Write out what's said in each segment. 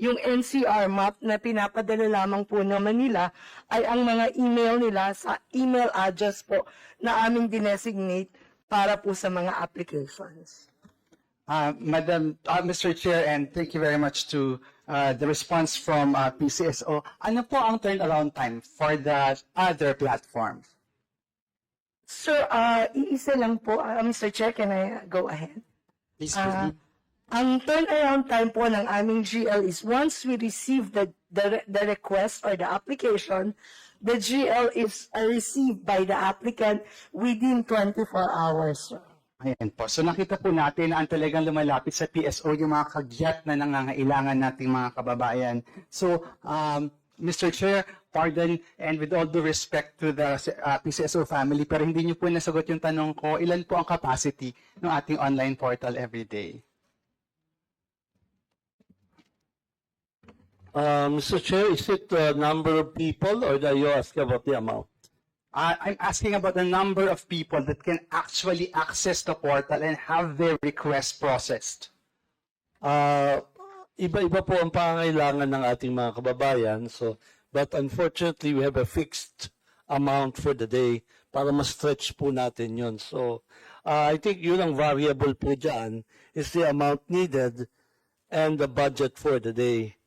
Yung NCR map na pinapadala lamang po naman nila ay ang mga email nila sa email address po na aming dinesignate para po sa mga applications. Uh, Madam, uh, Mr. Chair, and thank you very much to uh, the response from uh, PCSO. Ano po ang turnaround time for the other platforms? Sir, uh, iisa lang po, uh, Mr. Chair, can I go ahead? Please proceed. Ang turnaround time po ng aming GL is once we receive the, the, the request or the application, the GL is received by the applicant within 24 hours. Ayan po. So nakita po natin na ang talagang lumalapit sa PSO yung mga kagyat na nangangailangan nating mga kababayan. So, um, Mr. Chair, pardon, and with all due respect to the uh, PCSO family, pero hindi niyo po nasagot yung tanong ko, ilan po ang capacity ng ating online portal every day? Uh, Mr. Chair, is it the number of people or are you asking about the amount? Uh, I'm asking about the number of people that can actually access the portal and have their request processed. Uh, iba-iba po ang pangangailangan ng ating mga kababayan. So, but unfortunately, we have a fixed amount for the day para ma-stretch po natin yon. So, uh, I think yun ang variable po dyan is the amount needed and the budget for the day.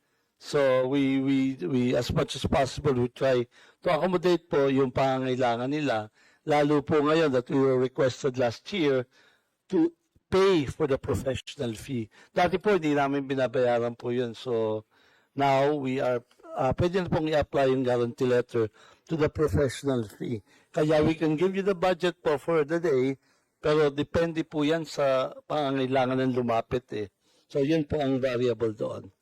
So we we we as much as possible we try to accommodate po yung pangangailangan nila lalo po ngayon that we were requested last year to pay for the professional fee. Dati po hindi namin binabayaran po yun. So now we are uh, pwede na pong i-apply yung guarantee letter to the professional fee. Kaya we can give you the budget po for the day pero depende po yan sa pangangailangan ng lumapit eh. So yun po ang variable doon.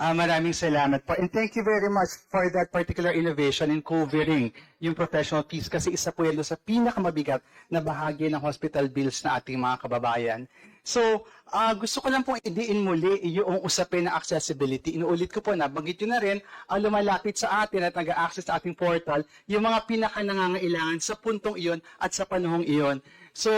Ah, maraming salamat po. And thank you very much for that particular innovation in covering yung professional fees kasi isa po yan sa pinakamabigat na bahagi ng hospital bills na ating mga kababayan. So, ah, gusto ko lang pong idiin muli yung usapin ng accessibility. Inuulit ko po, nabanggit nyo na rin, ang lumalapit sa atin at nag-access sa ating portal, yung mga pinaka-nangangailangan sa puntong iyon at sa panahong iyon. So,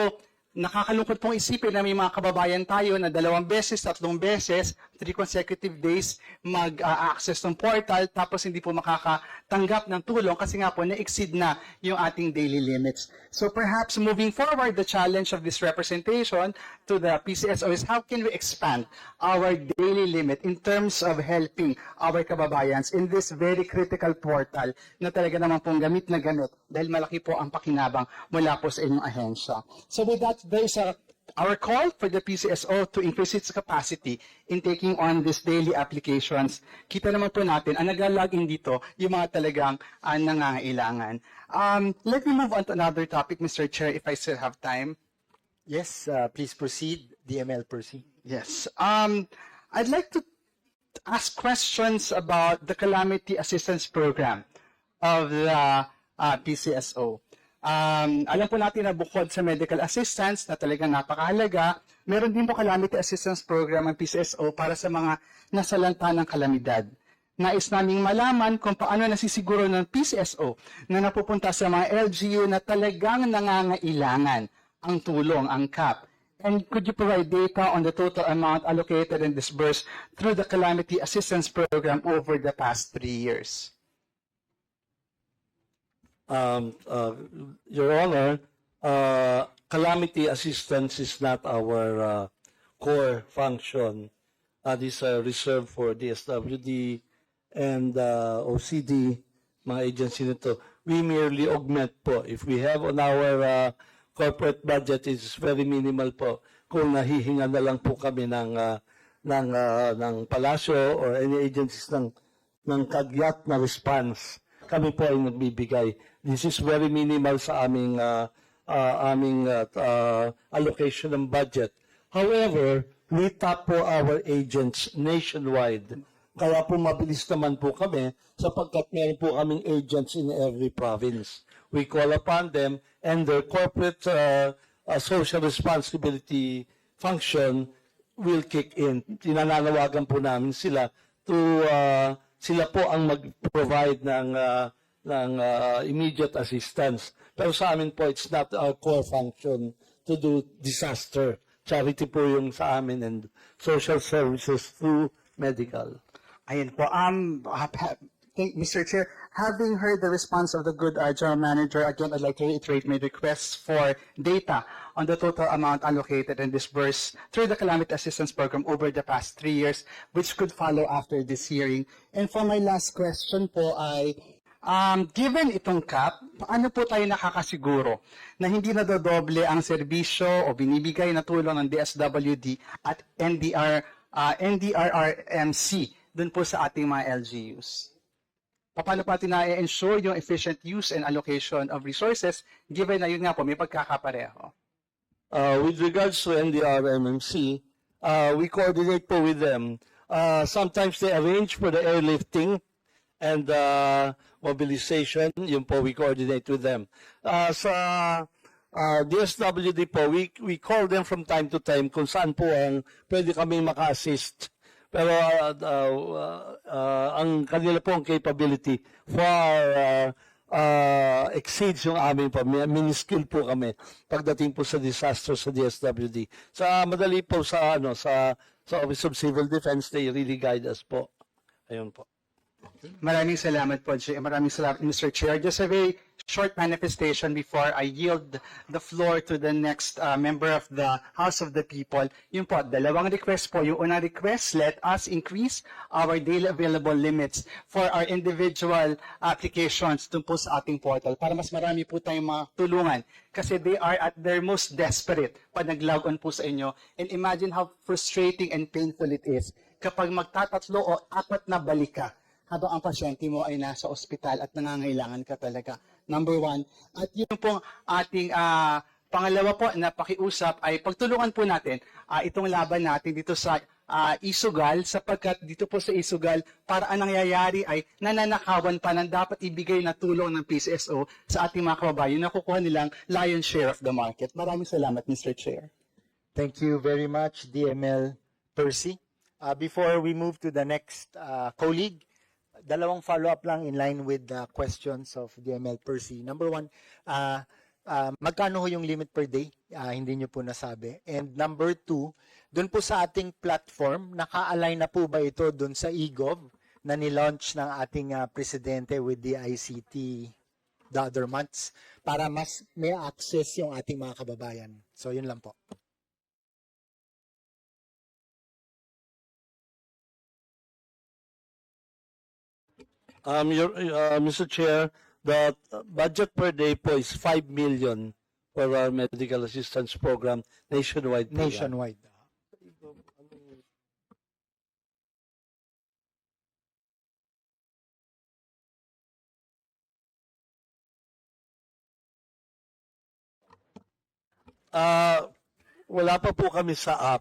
Nakakalungkot pong isipin na may mga kababayan tayo na dalawang beses, tatlong beses, three consecutive days mag-access ng portal tapos hindi po makakatanggap ng tulong kasi nga po na-exceed na yung ating daily limits. So perhaps moving forward, the challenge of this representation to the PCSO is how can we expand our daily limit in terms of helping our kababayans in this very critical portal na talaga naman pong gamit na gamit dahil malaki po ang pakinabang mula po sa inyong ahensya. So with that, there's a our call for the PCSO to increase its capacity in taking on these daily applications. Kita naman po natin, ang naglalagin dito, yung mga talagang uh, nangangailangan. Um, let me move on to another topic, Mr. Chair, if I still have time. Yes, uh, please proceed. DML proceed. Yes. Um, I'd like to ask questions about the Calamity Assistance Program of the uh, PCSO. Um, alam po natin na bukod sa medical assistance na talagang napakahalaga, meron din po Calamity Assistance Program ang PCSO para sa mga nasalanta ng kalamidad. Nais naming malaman kung paano nasisiguro ng PCSO na napupunta sa mga LGU na talagang nangangailangan ang tulong, ang CAP. And could you provide data on the total amount allocated and disbursed through the Calamity Assistance Program over the past three years? Um, uh, Your Honor, uh, calamity assistance is not our uh, core function. Uh, this is reserved for DSWD and uh, OCD, mga agency nito. We merely augment po. If we have on our uh, corporate budget, it's very minimal po. Kung nahihinga na lang po kami ng, uh, ng, uh, ng palasyo or any agencies ng, ng kagyat na response kami po ay nagbibigay. This is very minimal sa aming uh, uh, aming uh, uh, allocation ng budget. However, we tap po our agents nationwide. Kaya po mabilis naman po kami sapagkat meron po kaming agents in every province. We call upon them and their corporate uh, uh, social responsibility function will kick in. Tinananawagan po namin sila to uh, sila po ang mag-provide ng uh, ng uh, immediate assistance. Pero sa amin po, it's not our core function to do disaster. Charity po yung sa amin and social services through medical. Ayan po. Um, Mr. Chair, having heard the response of the good uh, General Manager, again, I'd like to reiterate my request for data on the total amount allocated and disbursed through the Calamity Assistance Program over the past three years, which could follow after this hearing. And for my last question po ay, um, given itong cap, paano po tayo nakakasiguro na hindi nadodoble ang serbisyo o binibigay na tulong ng DSWD at NDR, uh, NDRRMC dun po sa ating mga LGUs? Paano pa natin na-ensure yung efficient use and allocation of resources given na yun nga po, may pagkakapareho? Uh, with regards to NDRMMC, uh, we coordinate po with them. Uh, sometimes they arrange for the airlifting and uh, mobilization. Yun po, we coordinate with them. Uh, sa uh, DSWD po, we, we call them from time to time kung saan po ang pwede kami maka-assist. Pero uh, uh, uh, ang kanila po ang capability far uh, uh, exceeds yung amin po. Mi- Miniskill po kami pagdating po sa disaster sa DSWD. Sa madali po sa ano sa sa Office of Civil Defense, they really guide us po. Ayun po. Maraming salamat po, J- Maraming salamat, Mr. Chair. Just a very short manifestation before I yield the floor to the next uh, member of the House of the People. Yun po, dalawang request po. Yung unang request, let us increase our daily available limits for our individual applications dun po sa ating portal para mas marami po tayong matulungan kasi they are at their most desperate pag nag-log on po sa inyo. And imagine how frustrating and painful it is kapag magtatatlo o apat na balik ka habang ang pasyente mo ay nasa ospital at nangangailangan ka talaga. Number one. At yun pong ating ah, pangalawa po na pakiusap ay pagtulungan po natin ah, itong laban natin dito sa ah, Isugal sapagkat dito po sa Isugal para ang nangyayari ay nananakawan pa ng dapat ibigay na tulong ng PCSO sa ating mga kababayan na kukuha nilang lion's share of the market. Maraming salamat, Mr. Chair. Thank you very much, DML Percy. Uh, before we move to the next uh, colleague, dalawang follow-up lang in line with the questions of DML Percy. Number one, uh, uh, magkano ho yung limit per day? Uh, hindi nyo po nasabi. And number two, doon po sa ating platform, naka-align na po ba ito doon sa eGov na nilaunch ng ating uh, presidente with the ICT the other months para mas may access yung ating mga kababayan. So yun lang po. Um, your, uh, Mr. Chair, the budget per day po is 5 million for our medical assistance program nationwide. yan. Nationwide. Ah, wala pa po kami sa app,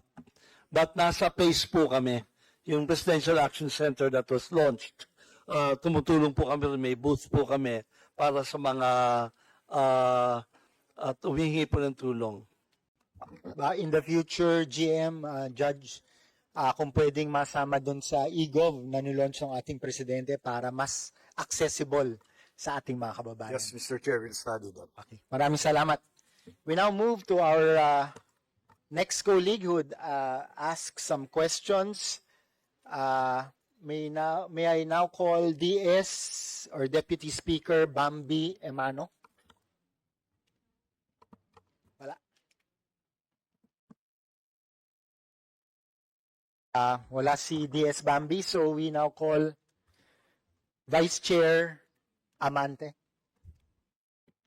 but nasa PACE po kami, yung Presidential Action Center that was launched. Ah, tumutulong po kami, may booth po kami para sa mga ah, at humingi po ng tulong. Uh, in the future, GM, uh, Judge, uh, kung pwedeng masama doon sa eGov na nilaunch ng ating presidente para mas accessible sa ating mga kababayan. Yes, Mr. Chair, we'll study that. Okay. Maraming salamat. We now move to our uh, next colleague who would uh, ask some questions. Uh, may, now, may I now call DS or Deputy Speaker Bambi Emano? Wala. Uh, wala si DS Bambi, so we now call Vice Chair Amante.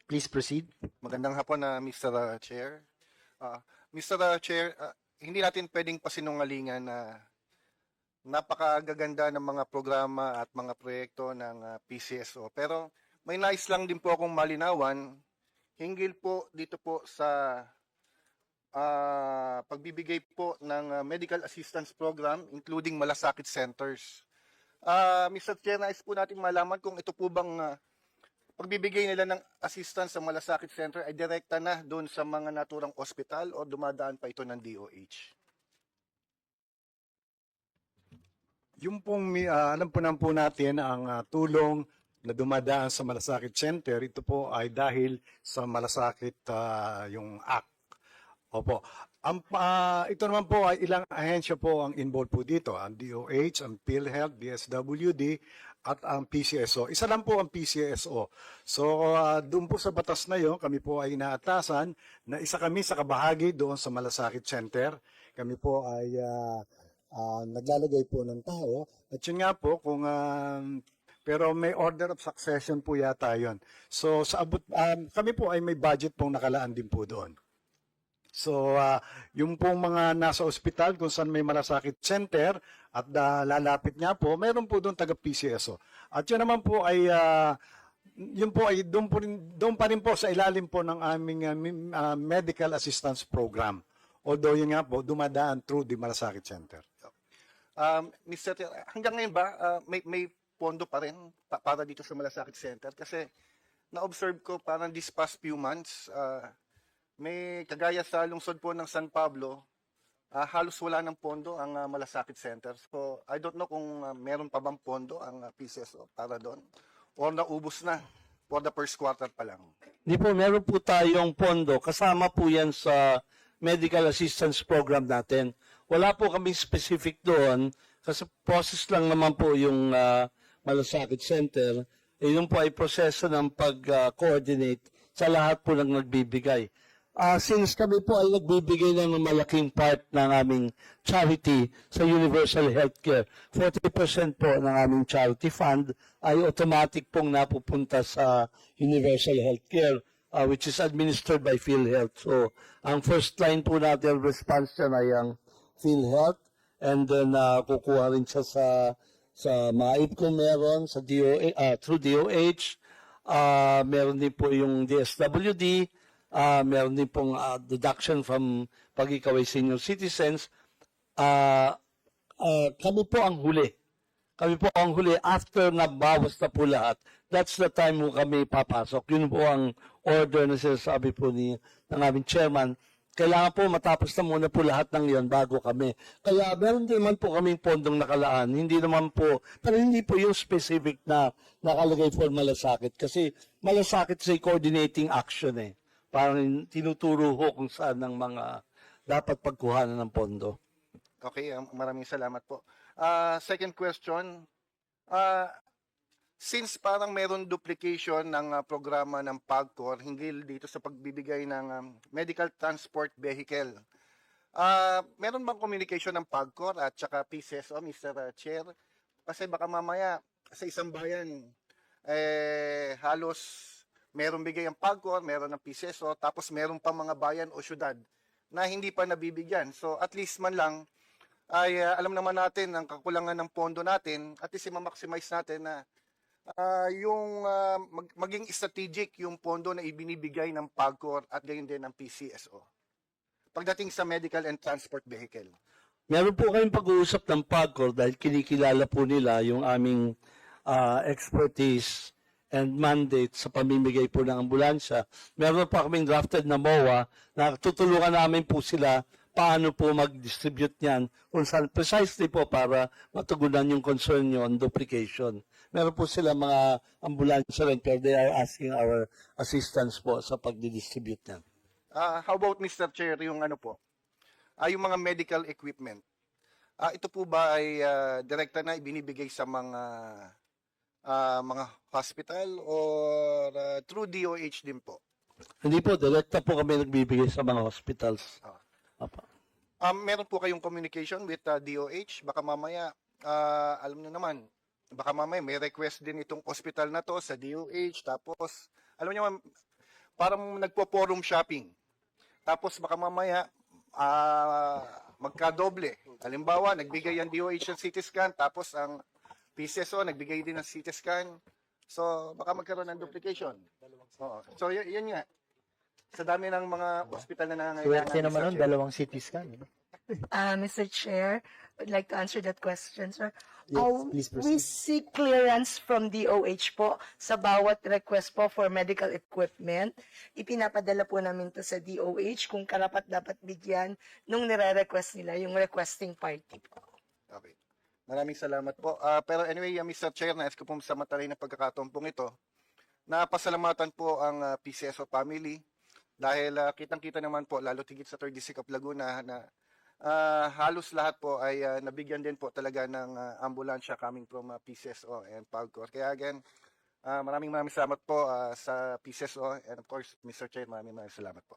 Please proceed. Magandang hapon na Mr. uh, Chair. Ah, Mr. uh, Chair, ah, hindi natin pwedeng pasinungalingan na napakagaganda ng mga programa at mga proyekto ng ah, PCSO. Pero may nais lang din po akong malinawan hinggil po dito po sa ah, pagbibigay po ng ah, medical assistance program including malasakit centers. Ah, Mr. Chair, nais po natin malaman kung ito po bang ah, pagbibigay nila ng assistance sa malasakit center ay direkta na doon sa mga naturang ospital o dumadaan pa ito ng DOH? Yung pong ah, alam po naman po natin ang ah, tulong na dumadaan sa Malasakit Center, ito po ay dahil sa Malasakit ah, yung act. Opo. Ang, ah, ito naman po ay ilang ahensya po ang involved po dito. Ang DOH, ang PhilHealth, DSWD, at ang PCSO. Isa lang po ang PCSO. So, ah, doon po sa batas na yun, kami po ay inaatasan na isa kami sa kabahagi doon sa Malasakit Center. Kami po ay ah, ah, naglalagay po ng tao. At yun nga po, kung ah, pero may order of succession po yata yon. So sa abot um, kami po ay may budget pong nakalaan din po doon. So ah, yung pong mga nasa ospital kung saan may malasakit center at ah, lalapit nga po, meron po doon taga PCSO. At yun naman po ay ah, yun po ay doon, po rin, doon pa rin po sa ilalim po ng aming mi- ah, medical assistance program. Although yun nga po, dumadaan through the malasakit center. Um, Mr. Chair, hanggang ngayon ba ah, may may pondo pa rin pa- para dito sa Malasakit Center kasi na-observe ko parang this past few months ah, may kagaya sa lungsod po ng San Pablo ah, halos wala ng pondo ang ah, Malasakit Center. So I don't know kung ah, meron pa bang pondo ang ah, PCSO para doon or naubos na for the first quarter pa lang. Hindi po, meron po tayong pondo. Kasama po yan sa medical assistance program natin. Wala po kami specific doon kasi process lang naman po yung ah, malasakit center. Yun po ay proseso ng pag-coordinate sa lahat po ng nagbibigay. Ah, since kami po ay nagbibigay ng malaking part ng aming charity sa Universal Healthcare, 40% po ng aming charity fund ay automatic pong napupunta sa Universal Healthcare uh, which is administered by PhilHealth. So, ang first line po natin response dyan ay ang PhilHealth and then uh, kukuha rin siya sa sa MAIP kung meron, sa DOH, uh, through DOH, uh, meron din po yung DSWD, uh, meron din pong uh, deduction from pag ikaw ay senior citizens. Uh, uh, kami po ang huli. Kami po ang huli after na bawas na po lahat. That's the time mo kami papasok. Yun po ang order na sinasabi po ni ng aming chairman. Kailangan po matapos na muna po lahat ng yon bago kami. Kaya meron din naman po kaming pondong nakalaan. Hindi naman po, pero hindi po yung specific na nakalagay for malasakit. Kasi malasakit sa coordinating action eh. Parang tinuturo ho kung saan ng mga dapat pagkuhanan ng pondo. Okay, um, maraming salamat po. Ah, second question, ah, since parang meron duplication ng ah, programa ng PAGCOR hinggil dito sa pagbibigay ng um, medical transport vehicle, ah, meron bang communication ng PAGCOR at saka PCSO, Mr. Chair? Kasi baka mamaya sa isang bayan, eh, halos meron bigay ang PAGCOR, meron ng PCSO, tapos meron pa mga bayan o syudad na hindi pa nabibigyan. So at least man lang, ay ah, alam naman natin ang kakulangan ng pondo natin at least ma-maximize natin na ah, yung ah, mag- maging strategic yung pondo na ibinibigay ng PAGCOR at gayon din ng PCSO. Pagdating sa medical and transport vehicle. Meron po kayong pag-uusap ng PAGCOR dahil kinikilala po nila yung aming ah, expertise and mandate sa pamimigay po ng ambulansya. Meron pa kaming drafted na MOA na tutulungan namin po sila paano po mag-distribute niyan kung saan precisely po para matugunan yung concern nyo on duplication. Meron po sila mga ambulansya rin pero they are asking our assistance po sa pag-distribute niyan. Ah, how about Mr. Chair yung ano po? Ah, yung mga medical equipment. Ah, ito po ba ay ah, direkta na ibinibigay sa mga ah, mga hospital or ah, through DOH din po? Hindi po, direkta po kami nagbibigay sa mga hospitals. Ah. Apa. Um, meron po kayong communication with uh, DOH? Baka mamaya, ah, alam niyo naman, baka mamaya may request din itong hospital na to sa DOH. Tapos, alam niyo ma'am, parang nagpo-forum shopping. Tapos baka mamaya, ah, magkadoble. Halimbawa, nagbigay ang DOH ng CT scan, tapos ang PCSO nagbigay din ng CT scan. So, baka magkaroon ng duplication. Oo. So, y- yun nga. Sa dami ng mga hospital na nangangailangan. Swerte naman nun, dalawang CT scan. eh. Uh, Mr. Chair, I'd like to answer that question, sir. Yes, Uh, please we seek clearance from DOH po sa bawat request po for medical equipment. Ipinapadala po namin to sa DOH kung karapat dapat bigyan nung nire-request nila yung requesting party po. Okay. Maraming salamat po. Ah, pero anyway, uh, Mr. Chair, nais ko po sa matalay na pagkakataon pong ito, napasalamatan po ang ah, PCSO family Dahil ah, kitang-kita naman po, lalo tigit sa 3 District of Laguna na ah, halos lahat po ay ah, nabigyan din po talaga ng ah, ambulansya coming from ah, PCSO and PAGCOR. Kaya again, ah, maraming maraming salamat po ah, sa PCSO and of course, Mr. Chair, maraming maraming salamat po.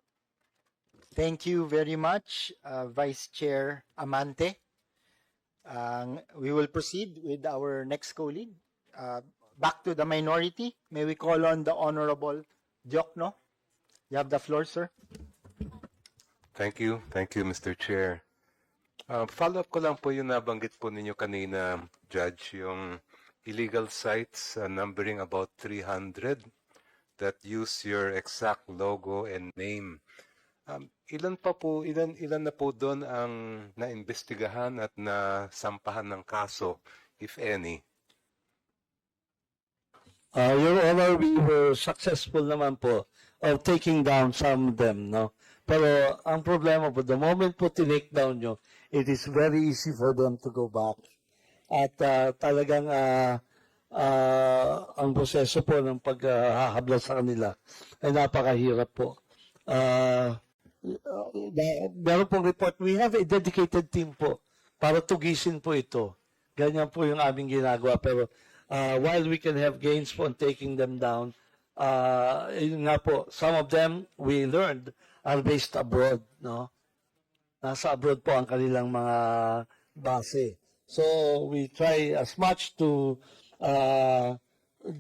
Thank you very much, uh, Vice Chair Amante. Um, we will proceed with our next colleague. Uh, back to the minority. May we call on the Honorable Diokno? You have the floor, sir. Thank you. Thank you, Mr. Chair. Uh, follow-up ko lang po yung nabanggit po ninyo kanina, Judge, yung illegal sites uh, numbering about 300 that use your exact logo and name. Um, ilan pa po, ilan, ilan na po doon ang naimbestigahan at nasampahan ng kaso, if any? Uh, Your Honor, we were successful naman po of taking down some of them, no? Pero ang problema po, the moment po tinake down nyo, it is very easy for them to go back. At uh, talagang uh, uh, ang proseso po ng paghahabla sa kanila ay napakahirap po. Uh, meron pong report, we have a dedicated team po para tugisin po ito. Ganyan po yung aming ginagawa. Pero uh, while we can have gains po on taking them down, uh, yun nga po, some of them we learned are based abroad, no? Nasa abroad po ang kanilang mga base. So we try as much to uh,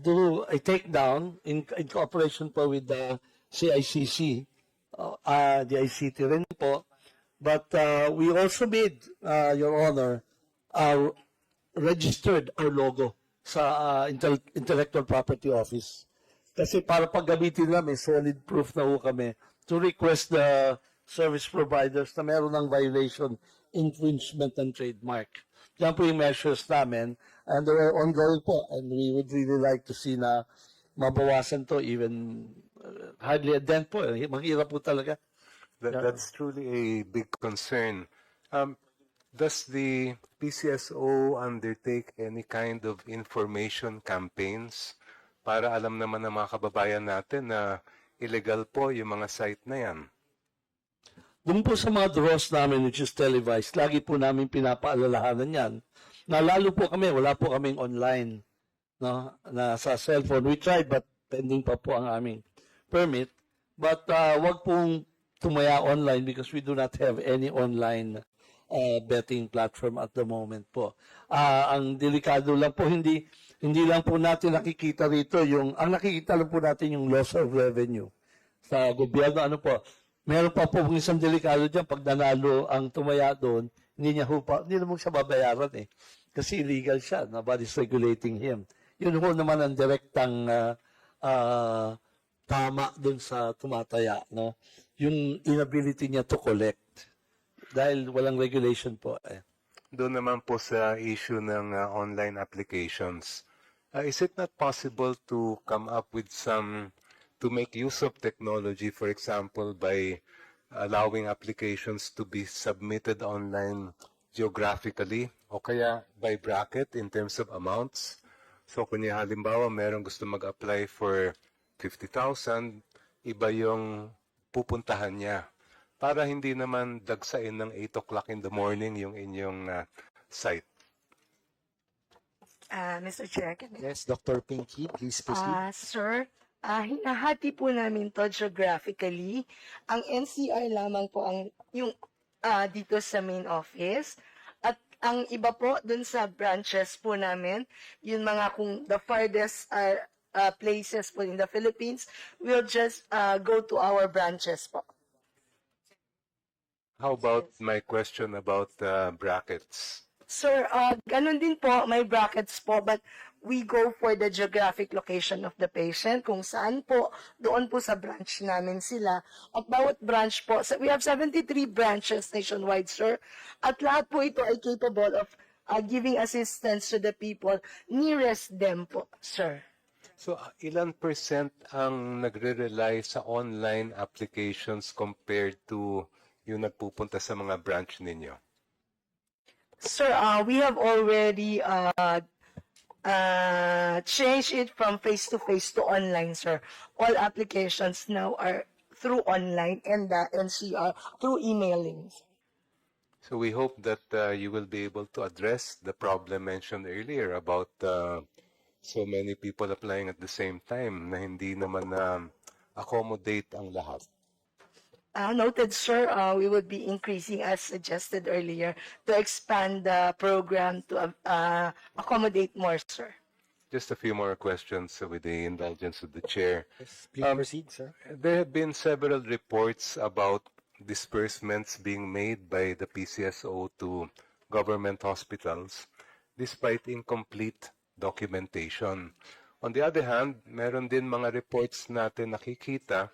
do a takedown in, in cooperation po with the CICC, uh, uh, the ICT rin po. But uh, we also made, uh, Your Honor, our registered our logo sa uh, Intel- Intellectual Property Office. Kasi para paggamitin namin, solid proof na ho kami to request the service providers na meron ng violation, infringement and trademark. Yan po yung measures namin and they're ongoing po and we would really like to see na mabawasan to even uh, hardly a dent po. Mahirap po talaga. That, Yeah. that's truly a big concern. Um, does the PCSO undertake any kind of information campaigns para alam naman ng mga kababayan natin na illegal po yung mga site na yan? Doon po sa mga draws namin which is televised, lagi po namin pinapaalalahanan yan. Na lalo po kami, wala po kaming online no, na sa cellphone. We tried but pending pa po ang aming permit. But uh, wag pong tumaya online because we do not have any online uh, betting platform at the moment po. Ah, ang delikado lang po, hindi hindi lang po natin nakikita rito yung, ang nakikita lang po natin yung loss of revenue sa gobyerno. Ano po, meron pa po isang delikado dyan, pag nanalo ang tumaya doon, hindi niya ho pa, hindi naman siya babayaran eh. Kasi illegal siya, nobody's regulating him. Yun ho naman ang direktang ah, ah, tama doon sa tumataya, no? Yung inability niya to collect. Dahil walang regulation po eh. Doon naman po sa issue ng uh, online applications. Uh, is it not possible to come up with some, to make use of technology, for example, by allowing applications to be submitted online geographically o kaya by bracket in terms of amounts? So kunya halimbawa merong gusto mag-apply for 50,000, iba yung pupuntahan niya para hindi naman dagsain ng 8 o'clock in the morning yung inyong uh, site. Ah, Mr. Chair, can I Yes, Dr. Pinky, please proceed. Ah, sir, ah hinahati po namin to geographically. Ang NCR lamang po ang yung ah, dito sa main office. At ang iba po dun sa branches po namin, yun mga kung the farthest ah, ah, places po in the Philippines, we'll just ah, go to our branches po. How about my question about uh, brackets? Sir, uh, ganun din po, may brackets po, but we go for the geographic location of the patient, kung saan po, doon po sa branch namin sila. At bawat branch po, so we have 73 branches nationwide, sir. At lahat po ito ay capable of uh, giving assistance to the people nearest them po, sir. So uh, ilan percent ang nagre-rely sa online applications compared to yung nagpupunta sa mga branch ninyo? Sir, uh, we have already uh, uh, changed it from face-to-face to online, sir. All applications now are through online and the NCR through emailing. So we hope that uh, you will be able to address the problem mentioned earlier about uh, so many people applying at the same time na hindi naman um, accommodate ang lahat. Uh, noted, sir. Uh, we would be increasing, as suggested earlier, to expand the program to uh, accommodate more, sir. Just a few more questions with the indulgence of the chair. Yes, please Um, proceed, sir. There have been several reports about disbursements being made by the PCSO to government hospitals despite incomplete documentation. On the other hand, meron din mga reports natin nakikita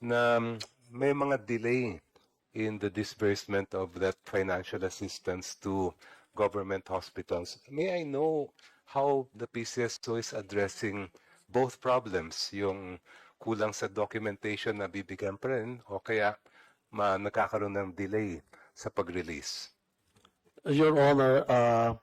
na mm, may mga delay in the disbursement of that financial assistance to government hospitals. May I know how the PCSO is addressing both problems, yung kulang sa documentation na bibigyan pa rin o kaya ma nagkakaroon ng delay sa pag-release? Your Honor, uh,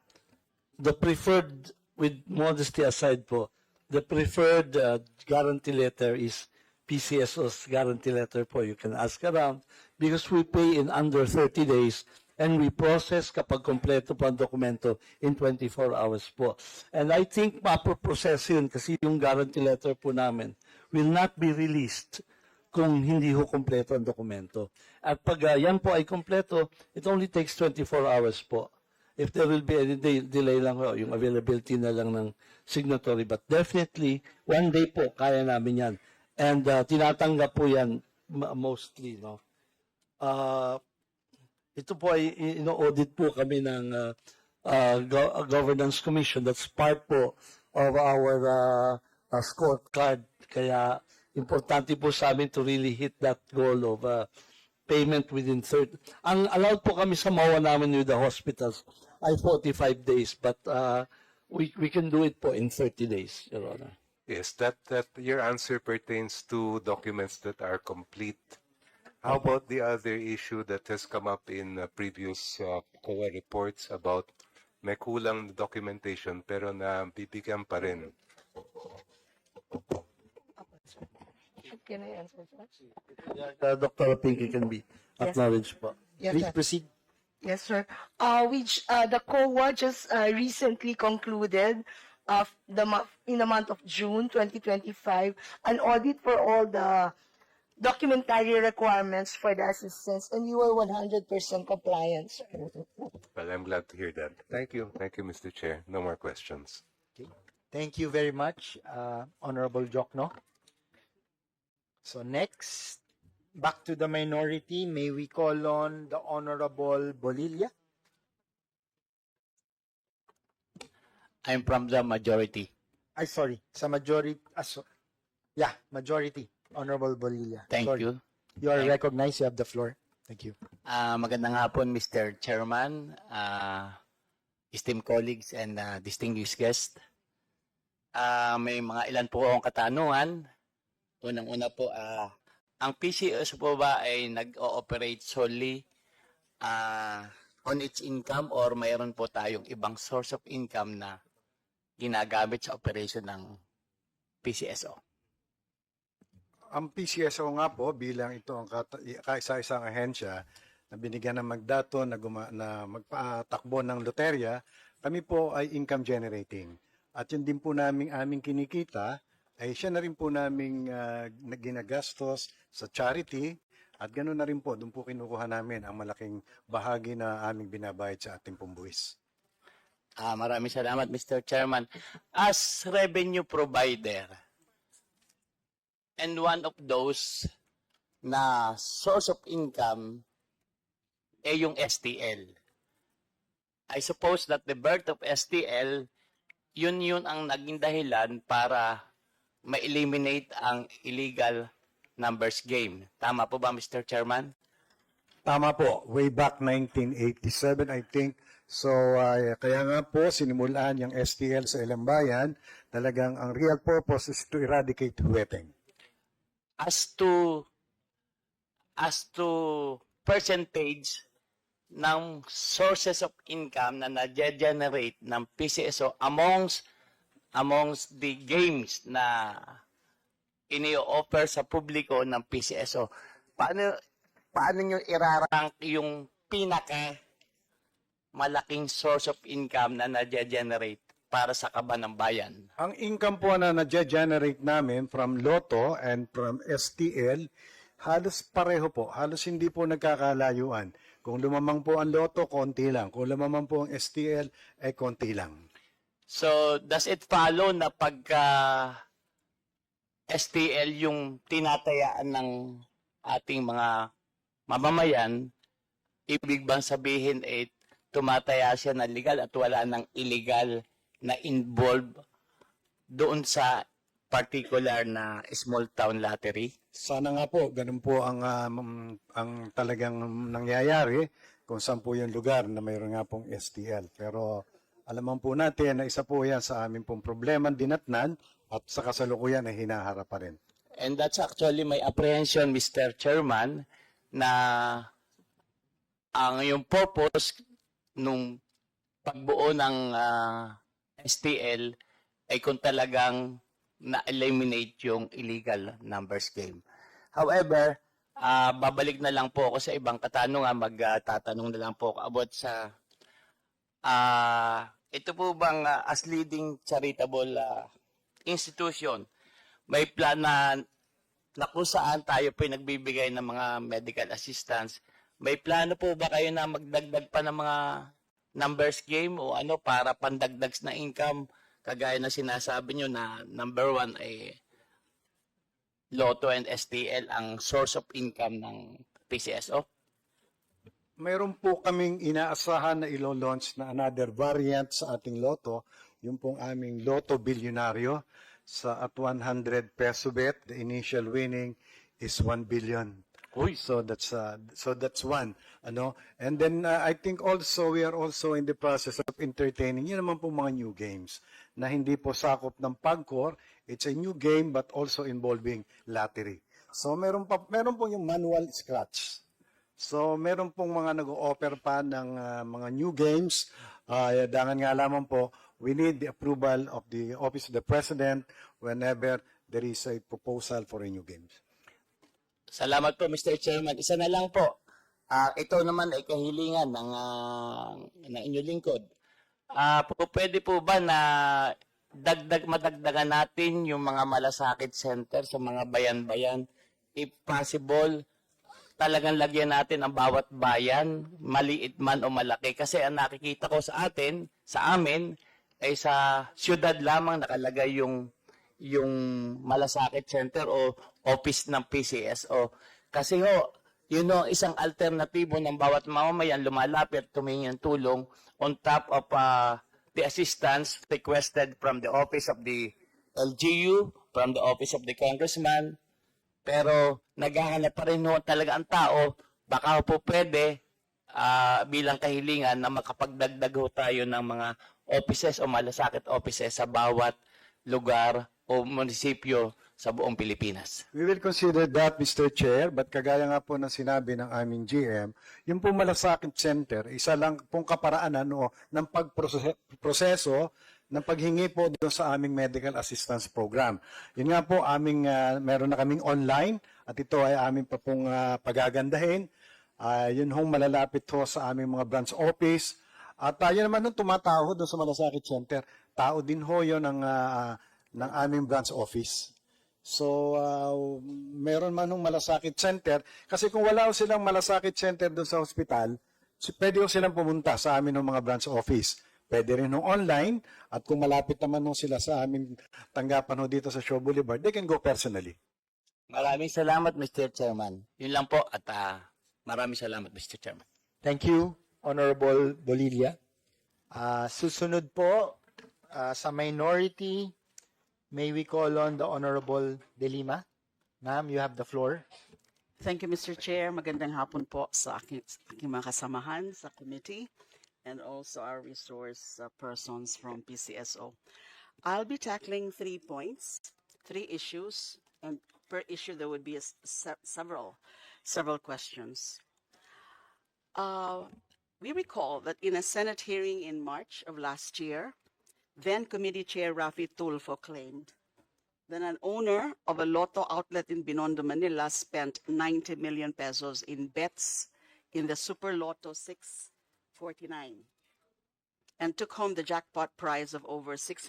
the preferred, with modesty aside po, the preferred uh, guarantee letter is PCSO's guarantee letter po. You can ask around because we pay in under 30 days and we process kapag kompleto po ang dokumento in 24 hours po. And I think mapoprocess yun kasi yung guarantee letter po namin will not be released kung hindi ho kompleto ang dokumento. At pag uh, yan po ay kompleto, it only takes 24 hours po. If there will be any de- delay lang ho, yung availability na lang ng signatory. But definitely, one day po, kaya namin yan. And uh, tinatanggap po yan mostly, no? Uh, ito po ay ino-audit po kami ng uh, uh, uh, Governance Commission. That's part po of our uh, uh, scorecard. Kaya importante po sa amin to really hit that goal of uh, payment within 30. Ang allowed po kami sa MAWA namin with the hospitals ay 45 days but uh, we we can do it po in 30 days, Your Honor. Yes, that, that your answer pertains to documents that are complete. How about the other issue that has come up in uh, previous uh, COA reports about may kulang documentation pero na bibigyan pa rin? Can I answer, sir? Uh, Dr. Pinky can be Yes. acknowledged po. Yes, Please sir. proceed. Yes, sir. Uh, which uh, the COA just uh, recently concluded uh, the in the month of June 2025 an audit for all the documentary requirements for the assistance, and you were 100% compliant. sir. Well, I'm glad to hear that. Thank you. Thank you, Mr. Chair. No more questions. Thank you very much, uh, Honorable Jokno. So next, back to the minority, may we call on the Honorable Bolilla? I'm from the majority. Ay, sorry, sa majority, ah, so, yeah, majority, Honorable Bolilla. Thank Sorry. you. You are Thank- recognized, you have the floor. Thank you. Ah, magandang hapon, Mr. Chairman, ah, esteemed colleagues, and ah, distinguished guests. Ah, may mga ilan po akong katanungan. Unang-una po, ah, ang PCOS po ba ay nag-ooperate solely ah, on its income or mayroon po tayong ibang source of income na ginagamit sa operation ng PCSO? Ang PCSO nga po bilang ito ang kaisa-isang ahensya na binigyan ng magdato na, guma- na magpatakbo ng loterya, kami po ay income generating. At yun din po naming aming kinikita ay siya na rin po naming na ginagastos sa charity at ganoon na rin po, doon po kinukuha namin ang malaking bahagi na aming binabayad sa ating pumbuwis. Ah, maraming salamat, Mr. Chairman. As revenue provider, and one of those na source of income ay yung STL. I suppose that the birth of STL, yun yun ang naging dahilan para ma-eliminate ang illegal numbers game. Tama po ba, Mr. Chairman? Tama po, way back 1987 I think. So uh, kaya nga po sinimulan yung STL sa Ilambayan, talagang ang real purpose is to eradicate whipping. as to as to percentage ng sources of income na na-generate ng PCSO amongst amongst the games na ini-offer sa publiko ng PCSO. Paano paano nyo irarank yung pinaka malaking source of income na na-generate para sa kaban ng bayan? Ang income po na na-generate namin from Lotto and from STL, halos pareho po. Halos hindi po nagkakalayuan. Kung lumamang po ang Lotto, konti lang. Kung lumamang po ang STL, ay konti lang. So, does it follow na pagka STL yung tinatayaan ng ating mga mamamayan, ibig bang sabihin eh, tumataya siya na legal at wala ng illegal na involved doon sa particular na small town lottery? Sana nga po, ganun po ang, mm, ang talagang nangyayari kung saan po yung lugar na mayroon nga pong STL. Pero alaman po natin na isa po yan sa aming pong problema dinatnan at sa kasalukuyan ay hinaharap pa rin. And that's actually my apprehension, Mr. Chairman, na ang yung purpose nung pagbuo ng ah, STL ay kung talagang na-eliminate yung illegal numbers game. However, ah, babalik na lang po ako sa ibang katanungan, magtatanong na lang po ako about sa ah ito po bang ah, as leading charitable ah, institution, may plan na na kung saan tayo po nagbibigay ng mga medical assistance. May plano po ba kayo na magdagdag pa ng mga numbers game o ano para pandagdag na income kagaya na sinasabi nyo na number one ay Lotto and STL ang source of income ng PCSO? Mayroon po kaming inaasahan na ilo-launch na another variant sa ating loto, yung pong aming Lotto Bilyonaryo sa at 100 peso bet, the initial winning is 1 billion. Uy. So that's uh, so that's one, ano. And then uh, I think also we are also in the process of entertaining yun naman po mga new games na hindi po sakop ng Pagcor. It's a new game but also involving lottery. So meron pa meron po yung manual scratch. So, meron pong mga nag-o-offer pa ng ah, mga new games. Uh, dangan nga lamang po, we need the approval of the Office of the President whenever there is a proposal for a new games. Salamat po, Mr. Chairman. Isa na lang po. Ah, ito naman ay kahilingan ng, ah, ng inyong lingkod. Ah, po, pwede po ba na dagdag madagdagan natin yung mga malasakit center sa mga bayan-bayan? If possible, talagang lagyan natin ang bawat bayan, maliit man o malaki. Kasi ang nakikita ko sa atin, sa amin, ay sa syudad lamang nakalagay yung yung malasakit center o office ng PCSO. Kasi ho, yun know, isang alternatibo ng bawat mamamayan lumalapit tumingin ng tulong on top of uh, the assistance requested from the office of the LGU, from the office of the congressman, pero naghahanap pa rin ho talaga ang tao, baka po pwede ah, bilang kahilingan na makapagdagdag ho tayo ng mga offices o malasakit offices sa bawat lugar o munisipyo sa buong Pilipinas. We will consider that, Mr. Chair, but kagaya nga po ng sinabi ng aming GM, yung pong malasakit center, isa lang pong kaparaanan o ng pagproseso ng paghingi po doon sa aming medical assistance program. Yun nga po, aming, ah, meron na kaming online at ito ay aming pa pong ah, pagagandahin. Ah, yun hong malalapit ho sa aming mga branch office. At uh, yun naman nung tumatao doon sa malasakit center, tao din ho yun ng, ah, ng aming branch office. So, uh, meron man ng malasakit center. Kasi kung wala silang malasakit center doon sa hospital, pwede ho silang pumunta sa amin ng mga branch office. Pwede rin ho online. At kung malapit naman ho sila sa aming tanggapan ho dito sa Show Boulevard, they can go personally. Maraming salamat, Mr. Chairman. Yun lang po at ah, maraming salamat, Mr. Chairman. Thank you, Honorable Bolilia. Ah, susunod po ah, sa minority, may we call on the Honorable De Lima. Ma'am, you have the floor. Thank you, Mr. Chair. Magandang hapon po sa aking, aking mga kasamahan sa committee and also our resource uh, persons from PCSO. I'll be tackling three points, three issues, and per issue there would be a se- several, several questions. Uh, we recall that in a Senate hearing in March of last year, then Committee Chair Rafi Tulfo claimed then an owner of a Lotto outlet in Binondo, Manila spent 90 million pesos in bets in the Super Lotto 649 and took home the jackpot prize of over 600